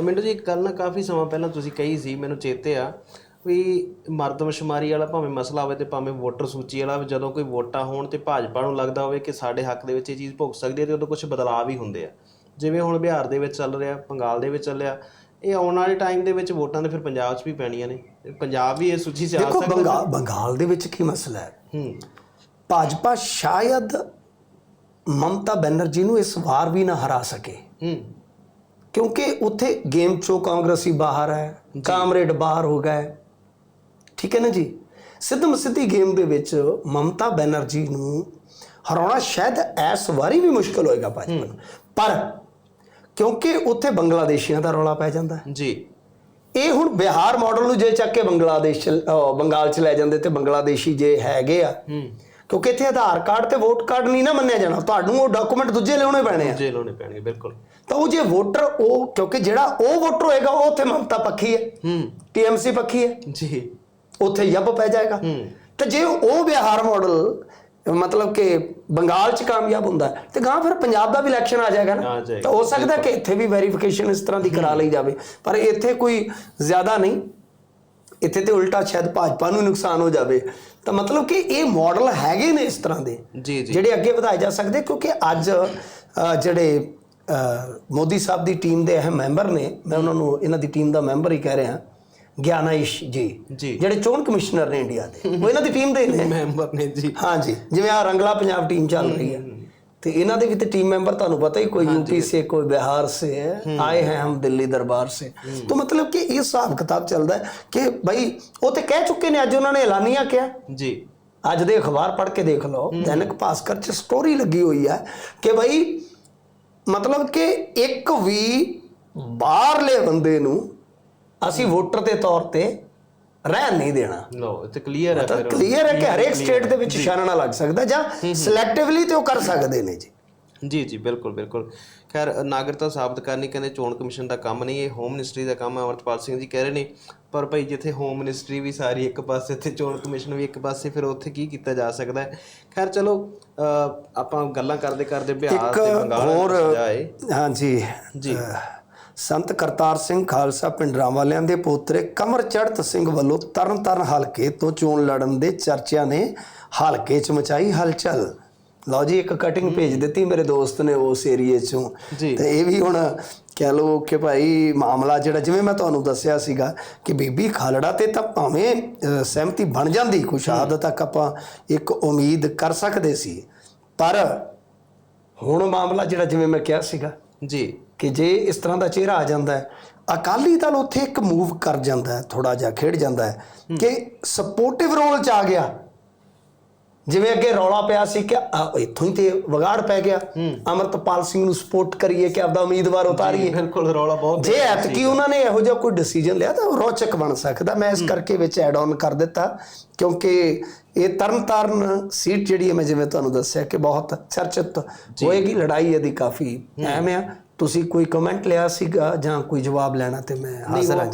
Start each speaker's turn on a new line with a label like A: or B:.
A: ਮਿੰਟੂ ਜੀ ਇੱਕ ਗੱਲ ਨਾ ਕਾਫੀ ਸਮਾਂ ਪਹਿਲਾਂ ਤੁਸੀਂ ਕਹੀ ਸੀ ਮੈਨੂੰ ਚੇਤੇ ਆ ਵੀ ਮਰਦਮਸ਼ੁਮਾਰੀ ਵਾਲਾ ਭਾਵੇਂ ਮਸਲਾ ਹੋਵੇ ਤੇ ਭਾਵੇਂ ਵੋਟਰ ਸੂਚੀ ਵਾਲਾ ਜਦੋਂ ਕੋਈ ਵੋਟਾਂ ਹੋਣ ਤੇ ਭਾਜਪਾ ਨੂੰ ਲੱਗਦਾ ਹੋਵੇ ਕਿ ਸਾਡੇ ਹੱਕ ਦੇ ਵਿੱਚ ਇਹ ਚੀਜ਼ ਭੁਗਤ ਸਕਦੀ ਹੈ ਤੇ ਉਦੋਂ ਕੁਝ ਬਦਲਾਅ ਵੀ ਹੁੰਦੇ ਆ। ਜਿਵੇਂ ਹੁਣ ਬਿਹਾਰ ਦੇ ਵਿੱਚ ਚੱਲ ਰਿਹਾ ਬੰਗਾਲ ਦੇ ਵਿੱਚ ਚੱਲਿਆ ਇਹ ਆਉਣ ਵਾਲੇ ਟਾਈਮ ਦੇ ਵਿੱਚ ਵੋਟਾਂ ਤੇ ਫਿਰ ਪੰਜਾਬ 'ਚ ਵੀ ਪੈਣੀਆਂ ਨੇ। ਪੰਜਾਬ ਵੀ ਇਹ ਸੂਚੀ 'ਚ ਆ
B: ਦੇਖੋ
A: ਸਕਦਾ।
B: ਬੰਗਾਲ ਬੰਗਾਲ ਦੇ ਵਿੱਚ ਕੀ ਮਸਲਾ ਹੈ?
A: ਹੂੰ।
B: ਭਾਜਪਾ ਸ਼ਾਇਦ ਮਮਤਾ ਬੈਨਰਜੀ ਨੂੰ ਇਸ ਵਾਰ ਵੀ ਨਾ ਹਰਾ ਸਕੇ।
A: ਹੂੰ।
B: ਕਿਉਂਕਿ ਉੱਥੇ ਗੇਮ ਚੋਂ ਕਾਂਗਰਸੀ ਬਾਹਰ ਹੈ ਕਾਮਰੇਡ ਬਾਹਰ ਹੋ ਗਏ ਠੀਕ ਹੈ ਨਾ ਜੀ? ਸਿੱਧਮ ਸਿੱਧੀ ਗੇਮ ਦੇ ਵਿੱਚ ਮਮਤਾ ਬੈਨਰਜੀ ਨੂੰ ਹਰਾਉਣਾ ਸ਼ਾਇਦ ਇਸ ਵਾਰੀ ਵੀ ਮੁਸ਼ਕਲ ਹੋਏਗਾ ਭਾਜਪਾ ਨੂੰ ਪਰ ਕਿਉਂਕਿ ਉੱਥੇ ਬੰਗਲਾਦੇਸ਼ੀਆਂ ਦਾ ਰੌਲਾ ਪੈ ਜਾਂਦਾ
A: ਜੀ।
B: ਇਹ ਹੁਣ ਬਿਹਾਰ ਮਾਡਲ ਨੂੰ ਜੇ ਚੱਕ ਕੇ ਬੰਗਲਾਦੇਸ਼ ਬੰਗਾਲ ਚ ਲੈ ਜਾਂਦੇ ਤੇ ਬੰਗਲਾਦੇਸ਼ੀ ਜੇ ਹੈਗੇ ਆ
A: ਹੂੰ।
B: ਕਿਉਂਕਿ ਇੱਥੇ ਆਧਾਰ ਕਾਰਡ ਤੇ ਵੋਟ ਕਾਰਡ ਨਹੀਂ ਨਾ ਮੰਨਿਆ ਜਾਣਾ। ਤੁਹਾਨੂੰ ਉਹ ਡਾਕੂਮੈਂਟ ਦੂਜੇ ਲਿਆਉਣੇ ਪੈਣੇ ਆ।
A: ਜੇਲ੍ਹ ਹੋਣੇ ਪੈਣਗੇ ਬਿਲਕੁਲ।
B: ਤਾਂ ਉਹ ਜੇ ਵੋਟਰ ਉਹ ਕਿਉਂਕਿ ਜਿਹੜਾ ਉਹ ਵੋਟਰ ਹੋਏਗਾ ਉਹ ਉੱਥੇ ਮਮਤਾ ਪੱਖੀ ਹੈ।
A: ਹੂੰ।
B: ਟੀਐਮਸੀ ਪੱਖੀ ਹੈ।
A: ਜੀ।
B: ਉੱਥੇ ਯੱਬ ਪੈ ਜਾਏਗਾ।
A: ਹੂੰ।
B: ਤੇ ਜੇ ਉਹ ਬਿਹਾਰ ਮਾਡਲ ਮਤਲਬ ਕਿ ਬੰਗਾਲ ਚ ਕਾਮਯਾਬ ਹੁੰਦਾ ਤੇ ਗਾਂ ਫਿਰ ਪੰਜਾਬ ਦਾ ਵੀ ਇਲੈਕਸ਼ਨ ਆ ਜਾਏਗਾ ਨਾ। ਤਾਂ ਹੋ ਸਕਦਾ ਕਿ ਇੱਥੇ ਵੀ ਵੈਰੀਫਿਕੇਸ਼ਨ ਇਸ ਤਰ੍ਹਾਂ ਦੀ ਕਰਾ ਲਈ ਜਾਵੇ। ਪਰ ਇੱਥੇ ਕੋਈ ਜ਼ਿਆਦਾ ਨਹੀਂ। ਇੱਥੇ ਤੇ ਉਲਟਾ ਸ਼ਾਇਦ ਭਾਜਪਾ ਨੂੰ ਨੁਕਸਾਨ ਹੋ ਜਾਵੇ। ਤਾਂ ਮਤਲਬ ਕਿ ਇਹ ਮਾਡਲ ਹੈਗੇ ਨੇ ਇਸ ਤਰ੍ਹਾਂ ਦੇ
A: ਜੀ ਜੀ।
B: ਜਿਹੜੇ ਅੱਗੇ ਵਧਾਏ ਜਾ ਸਕਦੇ ਕਿਉਂਕਿ ਅੱਜ ਜਿਹੜੇ ਮੋਦੀ ਸਾਹਿਬ ਦੀ ਟੀਮ ਦੇ ਅਹਿਮ ਮੈਂਬਰ ਨੇ ਮੈਂ ਉਹਨਾਂ ਨੂੰ ਇਹਨਾਂ ਦੀ ਟੀਮ ਦਾ ਮੈਂਬਰ ਹੀ ਕਹਿ ਰਿਹਾ ਗਿਆਨਾਇਸ਼ ਜੀ
A: ਜੀ।
B: ਜਿਹੜੇ ਚੋਣ ਕਮਿਸ਼ਨਰ ਨੇ ਇੰਡੀਆ ਦੇ ਉਹ ਇਹਨਾਂ ਦੀ ਟੀਮ ਦੇ ਨੇ।
A: ਮੈਂਬਰ ਨੇ ਜੀ।
B: ਹਾਂਜੀ ਜਿਵੇਂ ਆ ਰੰਗਲਾ ਪੰਜਾਬ ਟੀਮ ਚੱਲ ਰਹੀ ਹੈ। ਤੇ ਇਹਨਾਂ ਦੇ ਵੀ ਤੇ ਟੀਮ ਮੈਂबर ਤੁਹਾਨੂੰ ਪਤਾ ਹੀ ਕੋਈ ਯੂਪੀ ਸੇ ਕੋਈ ਬਿਹਾਰ ਸੇ ਹੈ ਆਏ ਹੈ ਹਮ ਦਿੱਲੀ ਦਰਬਾਰ ਸੇ। ਤਾਂ ਮਤਲਬ ਕਿ ਇਹ ਹਿਸਾਬ ਕਿਤਾਬ ਚੱਲਦਾ ਹੈ ਕਿ ਭਾਈ ਉਹ ਤੇ ਕਹਿ ਚੁੱਕੇ ਨੇ ਅੱਜ ਉਹਨਾਂ ਨੇ ਐਲਾਨੀਆਂ ਕਿਹਾ
A: ਜੀ।
B: ਅੱਜ ਦੇ ਅਖਬਾਰ ਪੜ੍ਹ ਕੇ ਦੇਖ ਲਓ ਦੈਨਿਕ ਭਾਸਕਰ 'ਚ ਸਟੋਰੀ ਲੱਗੀ ਹੋਈ ਹੈ ਕਿ ਭਾਈ ਮਤਲਬ ਕਿ ਇੱਕ ਵੀ ਬਾਹਰਲੇ ਬੰਦੇ ਨੂੰ ਅਸੀਂ ਵੋਟਰ ਦੇ ਤੌਰ ਤੇ ਰਹਿਣ ਨਹੀਂ ਦੇਣਾ।
A: ਲੋ ਤੇ ਕਲੀਅਰ ਹੈ ਫਿਰ।
B: ਕਲੀਅਰ ਹੈ ਕਿ ਹਰੇਕ ਸਟੇਟ ਦੇ ਵਿੱਚ ਛਾਨਣਾ ਲੱਗ ਸਕਦਾ ਜਾਂ ਸਿਲੈਕਟਿਵਲੀ ਤੇ ਉਹ ਕਰ ਸਕਦੇ ਨੇ ਜੀ।
A: ਜੀ ਜੀ ਬਿਲਕੁਲ ਬਿਲਕੁਲ। ਖੈਰ ਨਾਗਰਿਕਤਾ ਸਾਬਤ ਕਰਨੀ ਕਹਿੰਦੇ ਚੋਣ ਕਮਿਸ਼ਨ ਦਾ ਕੰਮ ਨਹੀਂ ਇਹ ਹੋਮ ਮਿਨਿਸਟਰੀ ਦਾ ਕੰਮ ਹੈ ਅਮਰਪਾਲ ਸਿੰਘ ਜੀ ਕਹਿ ਰਹੇ ਨੇ। ਪਰ ਭਾਈ ਜਿੱਥੇ ਹੋਮ ਮਿਨਿਸਟਰੀ ਵੀ ਸਾਰੀ ਇੱਕ ਪਾਸੇ ਤੇ ਚੋਣ ਕਮਿਸ਼ਨ ਵੀ ਇੱਕ ਪਾਸੇ ਫਿਰ ਉੱਥੇ ਕੀ ਕੀਤਾ ਜਾ ਸਕਦਾ ਹੈ? ਖੈਰ ਚਲੋ ਆਪਾਂ ਗੱਲਾਂ ਕਰਦੇ ਕਰਦੇ ਬਿਹਾਰ ਤੇ ਬੰਗਾਲ
B: ਹੋਰ ਹਾਂਜੀ
A: ਜੀ।
B: ਸੰਤ ਕਰਤਾਰ ਸਿੰਘ ਖਾਲਸਾ ਪਿੰਡਰਾਂ ਵਾਲਿਆਂ ਦੇ ਪੋਤਰੇ ਕਮਰ ਚੜਤ ਸਿੰਘ ਵੱਲੋਂ ਤਰਨਤਾਰਨ ਹਲਕੇ ਤੋਂ ਚੋਣ ਲੜਨ ਦੇ ਚਰਚਿਆਂ ਨੇ ਹਲਕੇ 'ਚ ਮਚਾਈ ਹਲਚਲ। ਲਓ ਜੀ ਇੱਕ ਕਟਿੰਗ ਭੇਜ ਦਿੱਤੀ ਮੇਰੇ ਦੋਸਤ ਨੇ ਉਸ ਏਰੀਏ 'ਚੋਂ। ਤੇ ਇਹ ਵੀ ਹੁਣ ਕਹਿ ਲਓ ਕਿ ਭਾਈ ਮਾਮਲਾ ਜਿਹੜਾ ਜਿਵੇਂ ਮੈਂ ਤੁਹਾਨੂੰ ਦੱਸਿਆ ਸੀਗਾ ਕਿ ਬੀਬੀ ਖਾਲੜਾ ਤੇ ਤਾਂ ਭਾਵੇਂ ਸਹਿਮਤੀ ਬਣ ਜਾਂਦੀ ਕੁਛ ਹੱਦ ਤੱਕ ਆਪਾਂ ਇੱਕ ਉਮੀਦ ਕਰ ਸਕਦੇ ਸੀ। ਪਰ ਹੁਣ ਮਾਮਲਾ ਜਿਹੜਾ ਜਿਵੇਂ ਮੈਂ ਕਿਹਾ ਸੀਗਾ
A: ਜੀ।
B: ਕਿ ਜੇ ਇਸ ਤਰ੍ਹਾਂ ਦਾ ਚਿਹਰਾ ਆ ਜਾਂਦਾ ਹੈ, ਅਕਾਲੀ ਦਲ ਉੱਥੇ ਇੱਕ ਮੂਵ ਕਰ ਜਾਂਦਾ ਹੈ ਥੋੜਾ ਜਿਹਾ ਖੇਡ ਜਾਂਦਾ ਹੈ ਕਿ ਸਪੋਰਟਿਵ ਰੋਲ ਚ ਆ ਗਿਆ। ਜਿਵੇਂ ਅੱਗੇ ਰੌਲਾ ਪਿਆ ਸੀ ਕਿ ਇੱਥੋਂ ਹੀ ਤੇ ਵਿਗਾੜ ਪੈ ਗਿਆ। ਅਮਰਤਪਾਲ ਸਿੰਘ ਨੂੰ ਸਪੋਰਟ ਕਰੀਏ ਕਿ ਆਪਦਾ ਉਮੀਦਵਾਰ ਉਤਾਰੀਏ।
A: ਬਿਲਕੁਲ ਰੌਲਾ ਬਹੁਤ
B: ਜੇ ਐਤਕੀ ਉਹਨਾਂ ਨੇ ਇਹੋ ਜਿਹਾ ਕੋਈ ਡਿਸੀਜਨ ਲਿਆ ਤਾਂ ਰੌਚਕ ਬਣ ਸਕਦਾ। ਮੈਂ ਇਸ ਕਰਕੇ ਵਿੱਚ ਐਡ ਆਨ ਕਰ ਦਿੱਤਾ ਕਿਉਂਕਿ ਇਹ ਤਰਨਤਾਰਨ ਸੀਟ ਜਿਹੜੀ ਹੈ ਮੈਂ ਜਿਵੇਂ ਤੁਹਾਨੂੰ ਦੱਸਿਆ ਕਿ ਬਹੁਤ ਚਰਚਿਤ ਹੋਏਗੀ ਲੜਾਈ ਇਹਦੀ ਕਾਫੀ ਅਹਿਮ ਆ। ਤੁਸੀਂ ਕੋਈ ਕਮੈਂਟ ਲਿਆ ਸੀਗਾ ਜਾਂ ਕੋਈ ਜਵਾਬ ਲੈਣਾ ਤੇ ਮੈਂ ਹਾਜ਼ਰ ਹਾਂ।